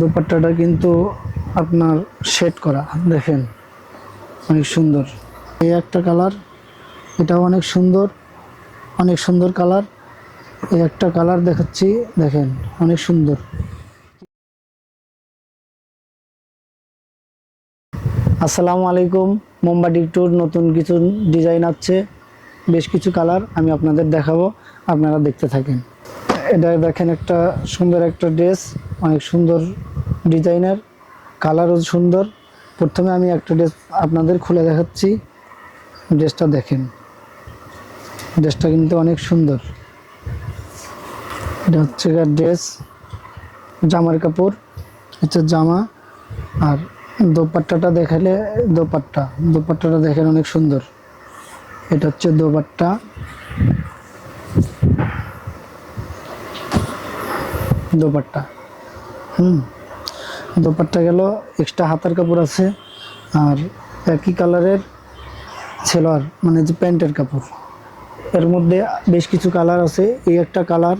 দুপাট্টাটা কিন্তু আপনার শেড করা, দেখেন। অনেক সুন্দর। এই একটা কালার এটাও অনেক সুন্দর অনেক সুন্দর কালার এই একটা কালার দেখাচ্ছি, দেখেন, অনেক সুন্দর। আসসালামু আলাইকুম মোমবাটি টুর নতুন কিছু ডিজাইন আছে বেশ কিছু কালার আমি আপনাদের দেখাবো, আপনারা দেখতে থাকেন। এটা দেখেন একটা সুন্দর একটা ড্রেস অনেক সুন্দর ডিজাইনের, কালারও সুন্দর। প্রথমে আমি একটা ড্রেস আপনাদের খুলে দেখাচ্ছি। ড্রেসটা দেখেন। ড্রেসটা কিন্তু অনেক সুন্দর। এটা হচ্ছে ড্রেস, জামার কাপড় হচ্ছে জামা। আর দোপাট্টাটা দেখালে দোপাট্টা, দোপাট্টাটা দেখেন অনেক সুন্দর। এটা হচ্ছে দোপাট্টা। দোপাট্টা। হুম। দোপাট্টা গেল এক্সট্রা হাতার কাপড় আছে, আর একই কালারের সেলোয়ার মানে যে প্যান্টের কাপড়। এর মধ্যে বেশ কিছু কালার আছে, এই একটা কালার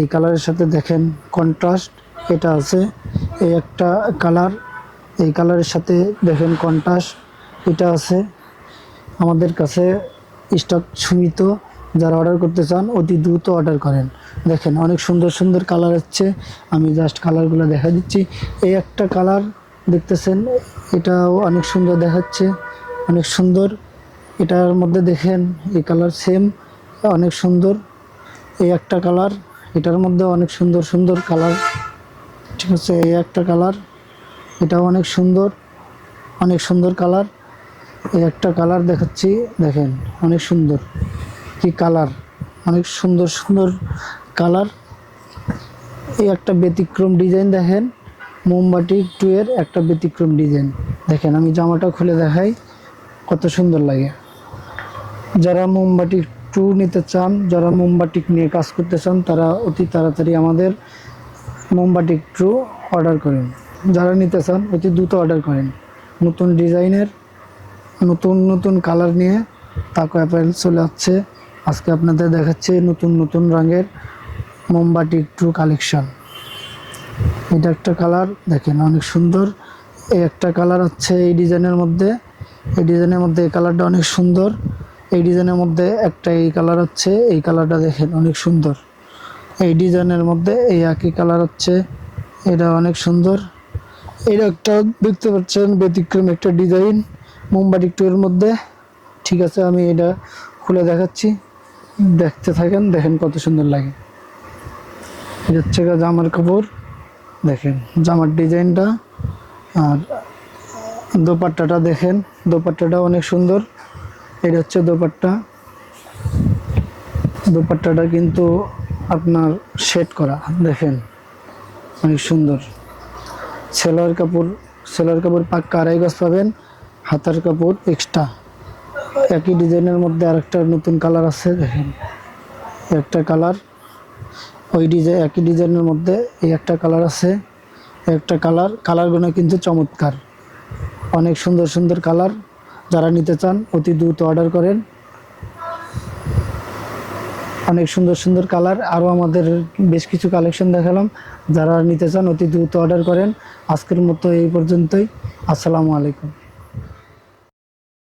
এই কালারের সাথে দেখেন কন্ট্রাস্ট এটা আছে, এই একটা কালার এই কালারের সাথে দেখেন কন্ট্রাস্ট এটা আছে। আমাদের কাছে স্টক সীমিত যারা অর্ডার করতে চান, অতি দ্রুত অর্ডার করেন। দেখেন, অনেক সুন্দর সুন্দর কালার হচ্ছে আমি জাস্ট কালারগুলো দেখা দিচ্ছি। এই একটা কালার দেখতেছেন, এটাও অনেক সুন্দর দেখাচ্ছে। অনেক সুন্দর। এটার মধ্যে দেখেন, এই কালার সেম অনেক সুন্দর। এই একটা কালার এটার মধ্যে অনেক সুন্দর সুন্দর কালার ঠিক আছে, এই একটা কালার এটাও অনেক সুন্দর। অনেক সুন্দর কালার এই একটা কালার দেখাচ্ছি, দেখেন, অনেক সুন্দর। কি কালার? অনেক সুন্দর সুন্দর কালার। এই একটা ব্যতিক্রম ডিজাইন দেখেন। মোমবাটি টু এর একটা ব্যতিক্রম ডিজাইন। দেখেন, আমি জামাটা খুলে দেখাই। কত সুন্দর লাগে। যারা মোমবাটি টু নিতে চান, যারা মোমবাটিক নিয়ে কাজ করতে চান, তারা অতি তাড়াতাড়ি আমাদের মোমবাটিক টু অর্ডার করেন। যারা নিতে চান, অতি দ্রুত অর্ডার করেন। নতুন ডিজাইনের, নতুন নতুন কালার নিয়ে তাকো অ্যাপারেল চলে আসছে। আজকে আপনাদের দেখাচ্ছে নতুন নতুন রঙের মোমবাটি টু কালেকশন। এটা একটা কালার, দেখেন অনেক সুন্দর। এই একটা কালার হচ্ছে এই ডিজাইনের মধ্যে। এই ডিজাইনের মধ্যে এই কালারটা অনেক সুন্দর। এই ডিজাইনের মধ্যে একটা এই কালার হচ্ছে, এই কালারটা দেখেন অনেক সুন্দর। এই ডিজাইনের মধ্যে এই একই কালার হচ্ছে, এটা অনেক সুন্দর। এটা একটা দেখতে পাচ্ছেন ব্যতিক্রম একটা ডিজাইন মোমবাটি টুয়ের মধ্যে। ঠিক আছে, আমি এটা খুলে দেখাচ্ছি। দেখতে থাকেন, দেখেন কত সুন্দর লাগে। হচ্ছে জামার কাপড়, দেখেন, জামার ডিজাইনটা, আর দোপাট্টাটা দেখেন, দোপাট্টাটা অনেক সুন্দর। এটা হচ্ছে দোপাট্টা। দোপাট্টাটা কিন্তু আপনার সেট করা, দেখেন, অনেক সুন্দর। সেলোয়ার কাপড় সেলোয়ার কাপড় পাক্কা আড়াই গজ পাবেন, হাতার কাপড় এক্সট্রা একই ডিজাইনের মধ্যে আরেকটা নতুন কালার আছে, দেখেন। একটা কালার, ওই ডিজাইন একই ডিজাইনের মধ্যে এই একটা কালার আছে, একটা কালার কালারগুলো কিন্তু চমৎকার। অনেক সুন্দর সুন্দর কালার, যারা নিতে চান, অতি দ্রুত অর্ডার করেন। অনেক সুন্দর সুন্দর কালার আরও আমাদের বেশ কিছু কালেকশন দেখালাম। যারা নিতে চান, অতি দ্রুত অর্ডার করেন। আজকের মতো এই পর্যন্তই। আসসালামু আলাইকুম।